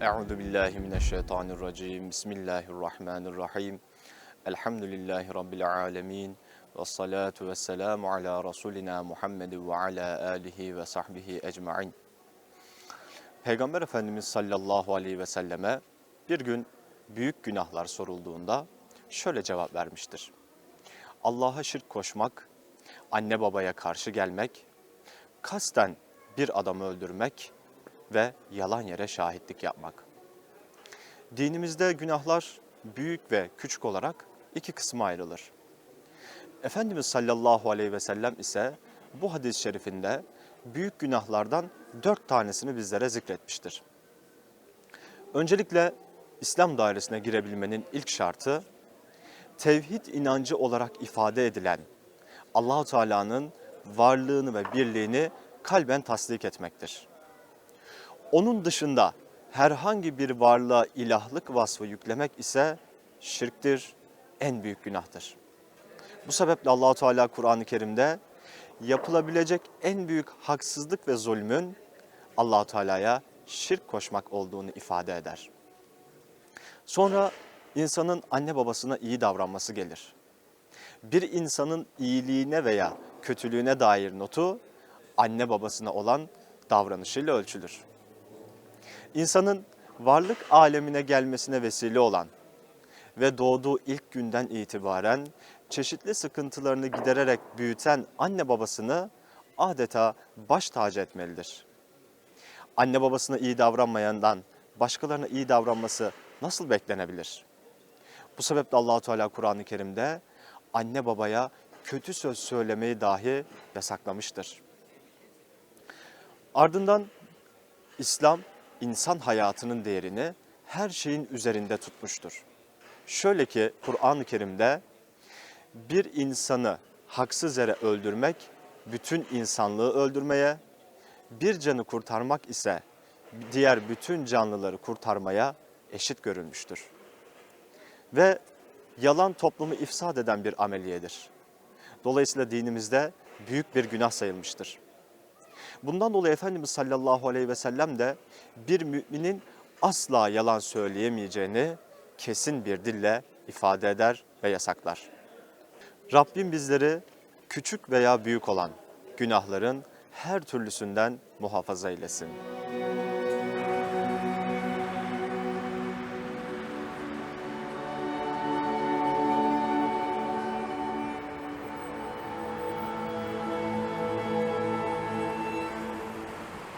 Euzu billahi mineşşeytanirracim. Bismillahirrahmanirrahim. Elhamdülillahi rabbil alamin. Ve salatu ve selamu ala rasulina Muhammed ve ala alihi ve sahbihi ecmaîn. Peygamber Efendimiz sallallahu aleyhi ve selleme bir gün büyük günahlar sorulduğunda şöyle cevap vermiştir. Allah'a şirk koşmak, anne babaya karşı gelmek, kasten bir adamı öldürmek ve yalan yere şahitlik yapmak. Dinimizde günahlar büyük ve küçük olarak iki kısma ayrılır. Efendimiz sallallahu aleyhi ve sellem ise bu hadis-i şerifinde büyük günahlardan dört tanesini bizlere zikretmiştir. Öncelikle İslam dairesine girebilmenin ilk şartı tevhid inancı olarak ifade edilen Allahu Teala'nın varlığını ve birliğini kalben tasdik etmektir. Onun dışında herhangi bir varlığa ilahlık vasfı yüklemek ise şirktir, en büyük günahtır. Bu sebeple Allahu Teala Kur'an-ı Kerim'de yapılabilecek en büyük haksızlık ve zulmün Allahu Teala'ya şirk koşmak olduğunu ifade eder. Sonra insanın anne babasına iyi davranması gelir. Bir insanın iyiliğine veya kötülüğüne dair notu anne babasına olan davranışıyla ölçülür. İnsanın varlık alemine gelmesine vesile olan ve doğduğu ilk günden itibaren çeşitli sıkıntılarını gidererek büyüten anne babasını adeta baş tacı etmelidir. Anne babasına iyi davranmayandan başkalarına iyi davranması nasıl beklenebilir? Bu sebeple Allahu Teala Kur'an-ı Kerim'de anne babaya kötü söz söylemeyi dahi yasaklamıştır. Ardından İslam insan hayatının değerini her şeyin üzerinde tutmuştur. Şöyle ki Kur'an-ı Kerim'de bir insanı haksız yere öldürmek bütün insanlığı öldürmeye, bir canı kurtarmak ise diğer bütün canlıları kurtarmaya eşit görülmüştür. Ve yalan toplumu ifsad eden bir ameliyedir. Dolayısıyla dinimizde büyük bir günah sayılmıştır. Bundan dolayı Efendimiz sallallahu aleyhi ve sellem de bir müminin asla yalan söyleyemeyeceğini kesin bir dille ifade eder ve yasaklar. Rabbim bizleri küçük veya büyük olan günahların her türlüsünden muhafaza eylesin.